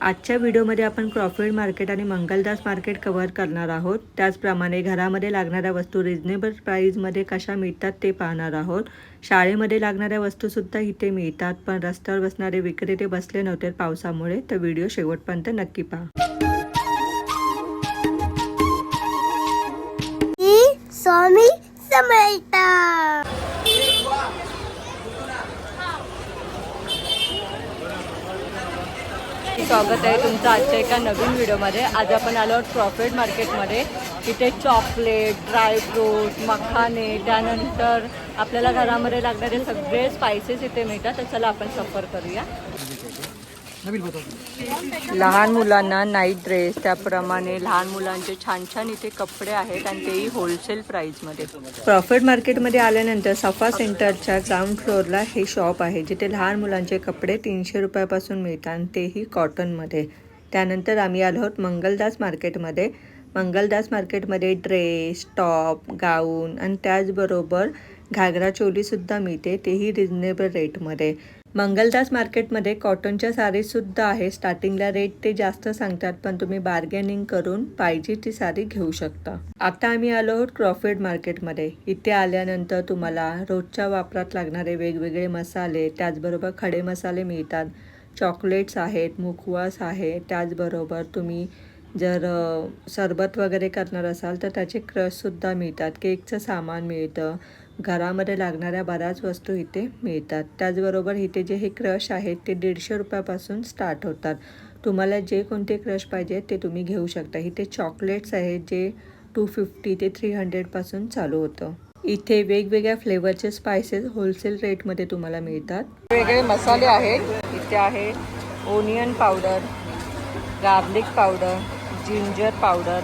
आजच्या व्हिडिओमध्ये आपण क्रॉफर्ड मार्केट आणि मंगलदास मार्केट कव्हर करणार आहोत. त्याचप्रमाणे घरामध्ये लागणाऱ्या वस्तू रिजनेबल प्राईजमध्ये कशा मिळतात ते पाहणार आहोत. शाळेमध्ये लागणाऱ्या वस्तूसुद्धा इथे मिळतात पण रस्त्यावर बसणारे विक्रेते बसले नव्हते पावसामुळे तर व्हिडिओ शेवटपर्यंत नक्की पहा. स्वागत आहे तुमचं आजच्या एका नवीन व्हिडिओमध्ये. आज आपण आलो आहोत प्रॉफिट मार्केटमध्ये इथे चॉकलेट ड्रायफ्रूट मखाने त्यानंतर आपल्याला घरामध्ये लागणारे सगळे स्पायसेस इथे मिळतात. तर चला आपण सफर करूया. लहान मुलांना नाईट ड्रेस त्याप्रमाणे लहान मुलांचे छान छान इथे कपडे आहेत आणि तेही होलसेल प्राईजमध्ये प्रॉफिट मार्केटमध्ये आल्यानंतर सफा सेंटरच्या ग्राउंड फ्लोअरला हे शॉप आहे जिथे लहान मुलांचे कपडे तीनशे रुपयापासून मिळतात आणि तेही कॉटनमध्ये त्यानंतर आम्ही आलो आहोत मंगलदास मार्केटमध्ये मंगलदास मार्केटमध्ये ड्रेस टॉप गाऊन आणि त्याचबरोबर घागरा चोलीसुद्धा मिळते तेही रिजनेबल रेटमध्ये मंगलदास मार्केटमध्ये कॉटनच्या साडीसुद्धा आहे. स्टार्टिंगला रेट ते जास्त सांगतात पण तुम्ही बार्गेनिंग करून पाहिजे ती साडी घेऊ शकता. आता आम्ही आलो आहोत क्रॉफेड मार्केटमध्ये इथे आल्यानंतर तुम्हाला रोजच्या वापरात लागणारे वेगवेगळे मसाले त्याचबरोबर खडे मसाले मिळतात. चॉकलेट्स आहेत मुखवास आहे त्याचबरोबर तुम्ही जर सरबत वगैरे करणार असाल तर त्याचे क्रशसुद्धा मिळतात. केकचं सामान मिळतं. घरामध्ये लागणाऱ्या बऱ्याच वस्तू इथे मिळतात. त्याचबरोबर इथे जे हे क्रश आहेत ते दीडशे रुपयापासून स्टार्ट होतात. तुम्हाला जे कोणते क्रश पाहिजे ते तुम्ही घेऊ शकता. इथे चॉकलेट्स आहेत जे टू फिफ्टी ते थ्री हंड्रेडपासून चालू होतं. इथे वेगवेगळ्या फ्लेवरचे स्पायसेस होलसेल रेटमध्ये तुम्हाला मिळतात. वेगळे मसाले आहेत. इथे आहे onion powder garlic powder ginger powder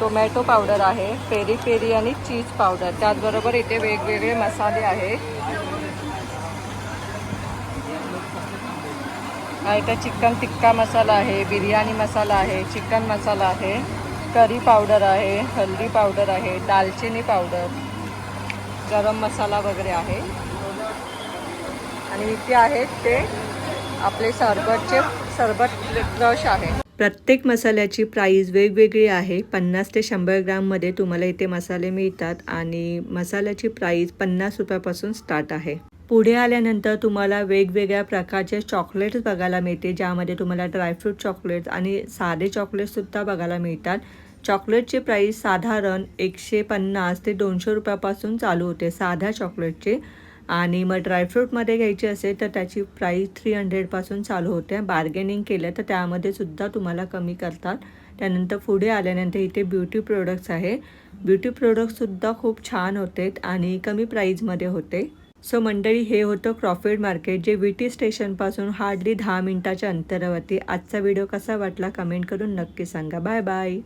tomato powder आहे पेरी पेरी आणि चीज पावडर. त्याचबरोबर इथे वेगवेगळे मसाले आहेत हा इथे चिकन टिक्का मसाला आहे बिर्याणी मसाला आहे चिकन मसाला आहे करी पावडर आहे हल्दी पावडर आहे दालचिनी पावडर गरम मसाला वगैरे आहे. आणि इथे आहेत ते आपले सरबतचे सरबत ब्रश आहे. प्रत्येक मसाल्याची प्राईज वेगवेगळी आहे. पन्नास ते शंभर ग्राममध्ये तुम्हाला इथे मसाले मिळतात आणि मसाल्याची प्राईज पन्नास रुपयापासून स्टार्ट आहे. पुढे आल्यानंतर तुम्हाला वेगवेगळ्या प्रकारचे चॉकलेट्स बघायला मिळते ज्यामध्ये तुम्हाला ड्रायफ्रूट चॉकलेट्स आणि साधे चॉकलेट्ससुद्धा बघायला मिळतात. चॉकलेटची प्राईस साधारण एकशे पन्नास ते दोनशे रुपयापासून चालू होते साध्या चॉकलेटची आणि मग ड्रायफ्रूटमध्ये घ्यायची असेल तर त्याची प्राईस थ्री हंड्रेडपासून चालू होते. बार्गेनिंग केलं तर त्यामध्ये सुद्धा तुम्हाला कमी करतात. त्यानंतर पुढे आल्यानंतर इथे ब्युटी प्रोडक्ट्स आहे. ब्युटी प्रोडक्ट्ससुद्धा खूप छान होते आणि कमी प्राईजमध्ये होते. सो मंडळी हे होतं क्रॉफिड मार्केट जे व्ही टी स्टेशनपासून हार्डली दहा मिनिटाच्या अंतरावरती. आजचा व्हिडिओ कसा वाटला कमेंट करून नक्की सांगा. Bye bye